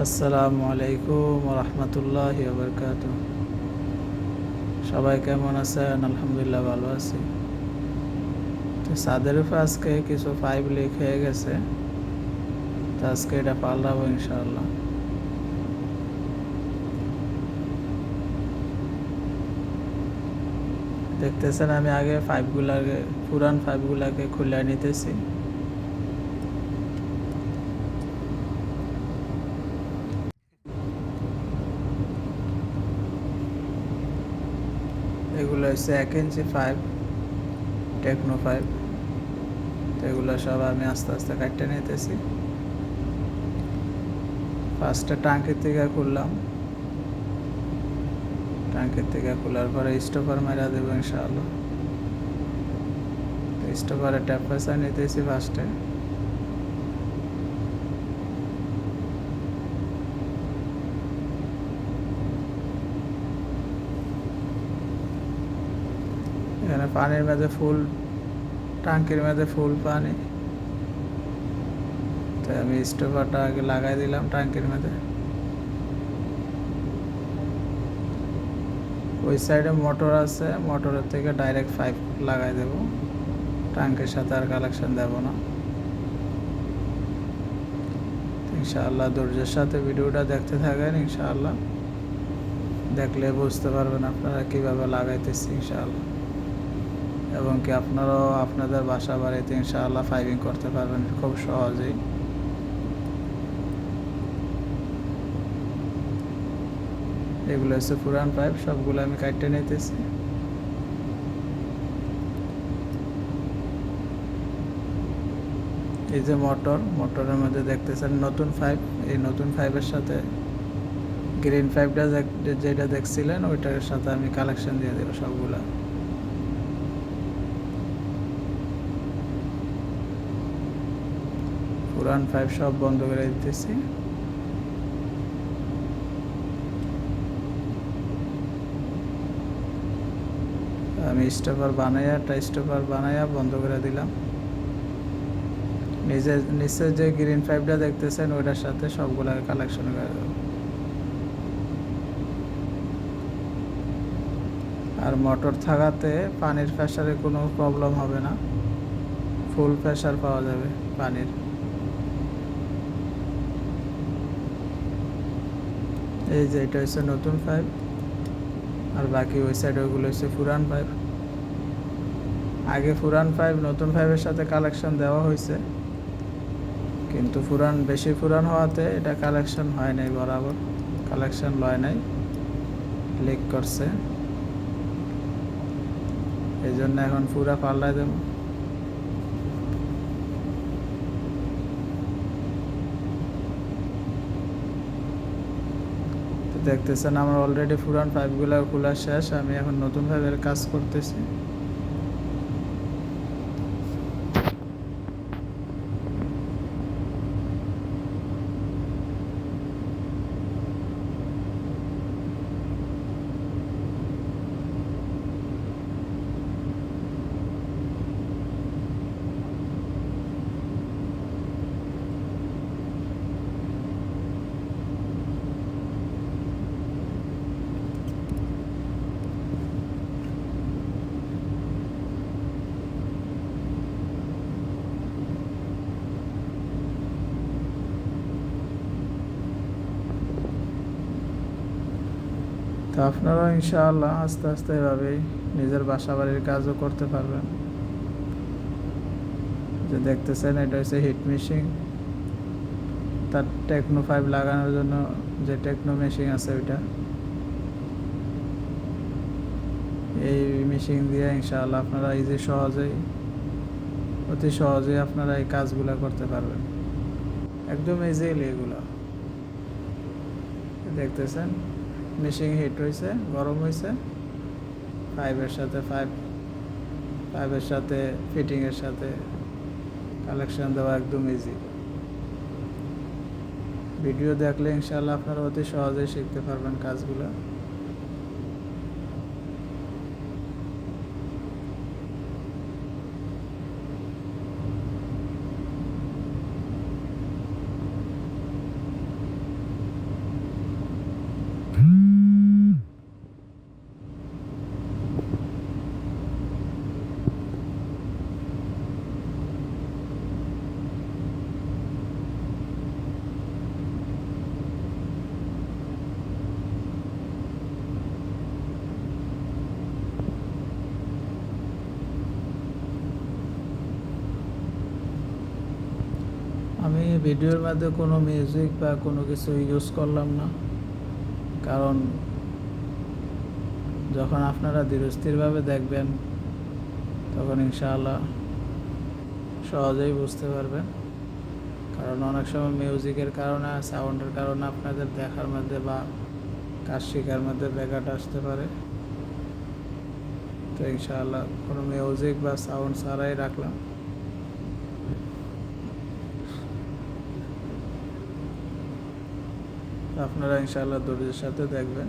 আসসালামু আলাইকুম রহমতুল্লাহ বরকাত সবাই কেমন আছেন? আলহামদুলিল্লাহ ভালো আছি। তো সাদের আজকে কিছু পাইপ লিক হয়ে গেছে। তো আজকে এটা পাল্টাবো ইনশাআল্লাহ। দেখতেছেন আমি আগে পাইপগুলাকে পুরান পাইপগুলাকে খুলে নিতেছি এগুলো হচ্ছে এক ইঞ্চি পাইপ টেকনো পাইপ তো এগুলো সব আমি আস্তে আস্তে কাটতে নিতেছি। ফার্স্টে টাঙ্কির থেকে খুললাম। টাঙ্কির থেকে খোলার পরে স্টোপার মেরা দেবো ইনশাআল্লাহ। স্টোপারে ট্যাপ পয়সা নিতেছি ফার্স্টে এখানে পানির মধ্যে ফুল টাঙ্কির মধ্যে ফুল, পানি। তাই আমি স্টোভারটা আগে লাগাই দিলাম টাঙ্কির মধ্যে ওই সাইডে মোটর আছে, মোটরের থেকে ডাইরেক্ট পাইপ লাগাই দেব। টাঙ্কির সাথে আর কালেকশন দেব না। ইনশাআল্লাহ ধৈর্যের সাথে ভিডিওটা দেখতে থাকেন, ইনশাআল্লাহ। দেখলে বুঝতে পারবেন আপনারা কীভাবে লাগাইতেছি, ইনশাআল্লাহ। এবং কি আপনারাও আপনাদের বাসা বাড়িতে ইনশাআল্লাহ ফাইভিং করতে পারবেন খুব সহজেই। এগুলো হচ্ছে পুরান পাইপ সবগুলো আমি কাটতে নিতেছি। এই যে মোটর মোটরের মধ্যে দেখতেছেন নতুন পাইপ এই নতুন পাইপের সাথে গ্রিন পাইপটা যেটা দেখছিলেন, ওইটার সাথে আমি কালেকশন দিয়ে দেবো সবগুলা। পুরান পাইপ সব বন্ধ করে দিতেছি। আমি স্টোপার বানাইয়া, একটা স্টোপার বানাইয়া বন্ধ করে দিলাম। নিজে, নিচে যে গ্রিন পাইপটা দেখতেছেন, ওইটার সাথে সবগুলা কালেকশন করে দেবো। আর মোটর থাকাতে পানির প্রেশারে কোনো প্রবলেম হবে না। ফুল প্রেশার পাওয়া যাবে পানির। এই যে এটা হচ্ছে নতুন পাইপ আর বাকি ওই সাইড ওইগুলো হচ্ছে পুরান পাইপ আগে পুরান পাইপ নতুন পাইপের সাথে কালেকশন দেওয়া হয়েছে। কিন্তু পুরান বেশি পুরান হওয়াতে এটা কালেকশন হয় নাই বরাবর। কালেকশন লয় নাই। লিক করছে। এই জন্য এখন পুরা পাল্টাই দেব। দেখতেছেন আমার অলরেডি পুরান পাইপগুলো খোলা শেষ আমি এখন নতুন কাজ করতেছি তো আপনারাও ইনশাআল্লাহ আস্তে আস্তে এভাবেই নিজের বাসা বাড়ির কাজও করতে পারবেন। যে দেখতেছেন, এটা হচ্ছে হিট মেশিন। তার টেকনো ফাইভ লাগানোর জন্য যে টেকনো মেশিন আছে ওইটা। এই মেশিন দিয়ে ইনশাআল্লাহ আপনারা ইজি সহজেই, অতি সহজেই আপনারা এই কাজগুলো করতে পারবেন। একদম ইজিলি এগুলো। দেখতেছেন? মেশিন হিট হয়েছে গরম হয়েছে পাইপের সাথে পাইপ পাইপের সাথে ফিটিংয়ের সাথে কালেকশন দেওয়া একদম ইজি ভিডিও দেখলে ইনশাল্লাহ আপনারা অতি সহজেই শিখতে পারবেন কাজগুলো। ভিডিওর মধ্যে কোনো মিউজিক বা কোনো কিছু ইউজ করলাম না। কারণ যখন আপনারা ধীরস্থিরভাবে দেখবেন, তখন ইনশাআল্লাহ সহজেই বুঝতে পারবেন। কারণ অনেক সময় মিউজিকের কারণে সাউন্ডের কারণে আপনাদের দেখার মধ্যে বা কাজ শেখার মধ্যে ব্যাঘাট আসতে পারে। তো ইনশাআল্লাহ কোনো মিউজিক বা সাউন্ড ছাড়াই রাখলাম। আপনারা ইনশাআল্লাহ ধৈর্যের সাথে দেখবেন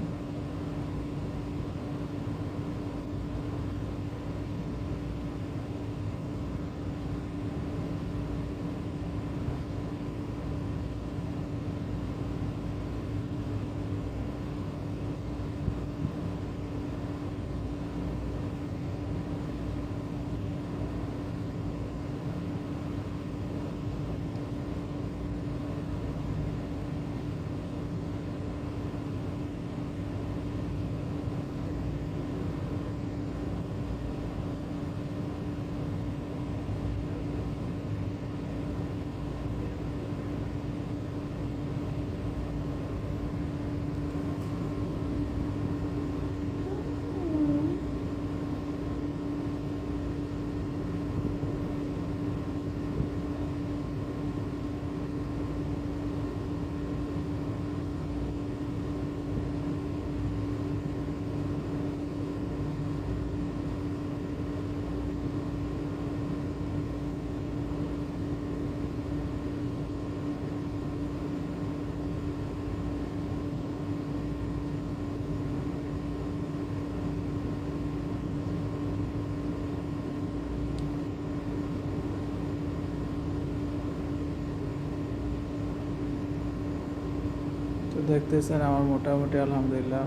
তো দেখতেছেন, আমার মোটামুটি আলহামদুলিল্লাহ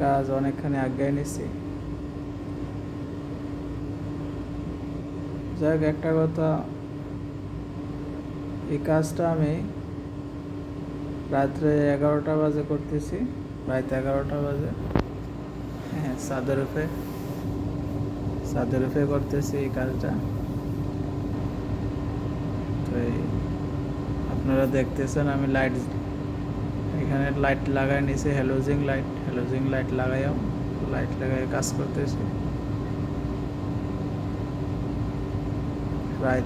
কাজ অনেকখানি আজ্ঞায় নিচ্ছি যাক, একটা কথা, এই কাজটা আমি রাত্রে এগারোটা বাজে করতেছি, রাত এগারোটা বাজে। হ্যাঁ চাঁদের উপরে চাঁদের উপরে করতেছি এই কাজটা। তো আপনারা দেখতেছেন আমি লাইট এখানে লাইট লাগাই নিছে হ্যালোজিং লাইট হ্যালোজিং লাইট লাগাইও লাইট লাগাই কাজ করতেছে।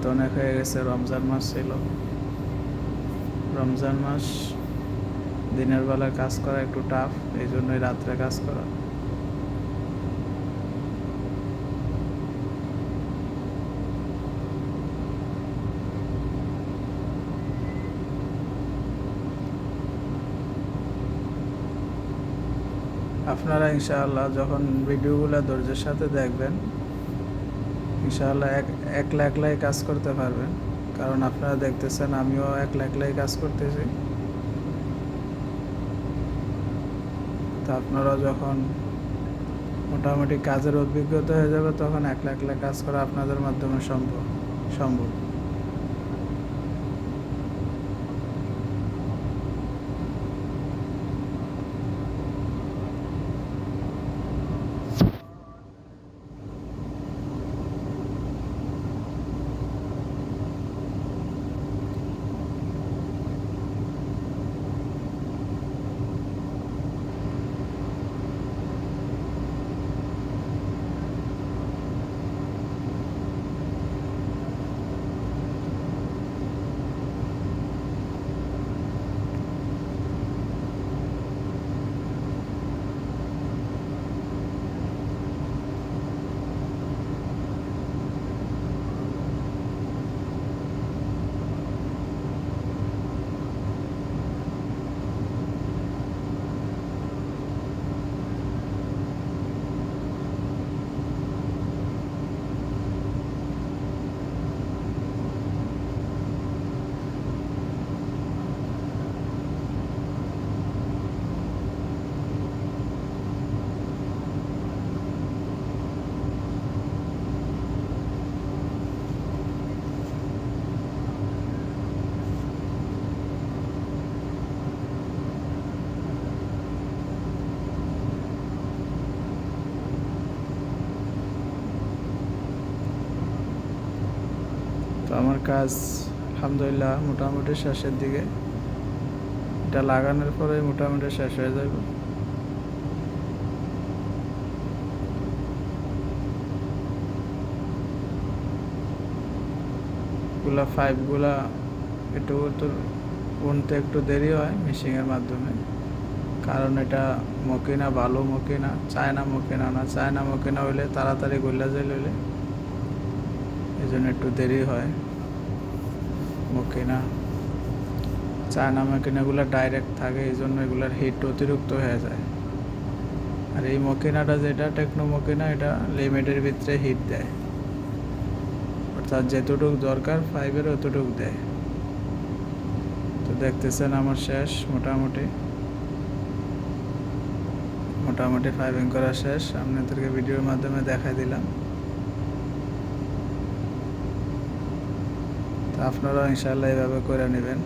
তো অনেক হয়ে গেছে, রমজান মাস ছিল। রমজান মাস দিনের বেলা কাজ করা একটু টাফ এই জন্যই রাত্রে কাজ করা। আপনারা ইনশাআল্লাহ যখন ভিডিওগুলো ধৈর্যের সাথে দেখবেন, ইনশাআল্লাহ এক, একলা একলাই কাজ করতে পারবেন। কারণ আপনারা দেখতেছেন আমিও একলা একলাই কাজ করতেছি। তো আপনারা যখন মোটামুটি কাজের অভিজ্ঞতা হয়ে যাবে, তখন একলা একলা কাজ করা আপনাদের মাধ্যমে সম্ভব সম্ভব। তো আমার কাজ আলহামদুলিল্লাহ মোটামুটি শেষের দিকে। এটা লাগানোর পরে মোটামুটি শেষ হয়ে যাবে গুলা ফাইভগুলা একটু তো উনতে একটু দেরি হয় মিশিংয়ের মাধ্যমে। কারণ এটা মকিনা ভালো মকিনা, চায়না মকিনা না, চায়না মকিনা হইলে তাড়াতাড়ি গল্লা লইলে এই জন্য একটু দেরি হয়। মকিনা চায়না মকিনাগুলো ডাইরেক্ট থাকে এই জন্য এগুলোর হিট অতিরিক্ত হয়ে যায়। আর এই মকিনাটা যেটা টেকনো মকিনা এটা লিমিটের ভিতরে হিট দেয়। অর্থাৎ যেতটুক দরকার ফাইভের অতটুক দেয়। তো দেখতেছেন আমার শেষ, মোটামুটি। মোটামুটি ফাইভিং করা শেষ। আপনাদেরকে ভিডিওর মাধ্যমে দেখাই দিলাম। আপনারা ইনশাল্লাহ এভাবে করে নেবেন।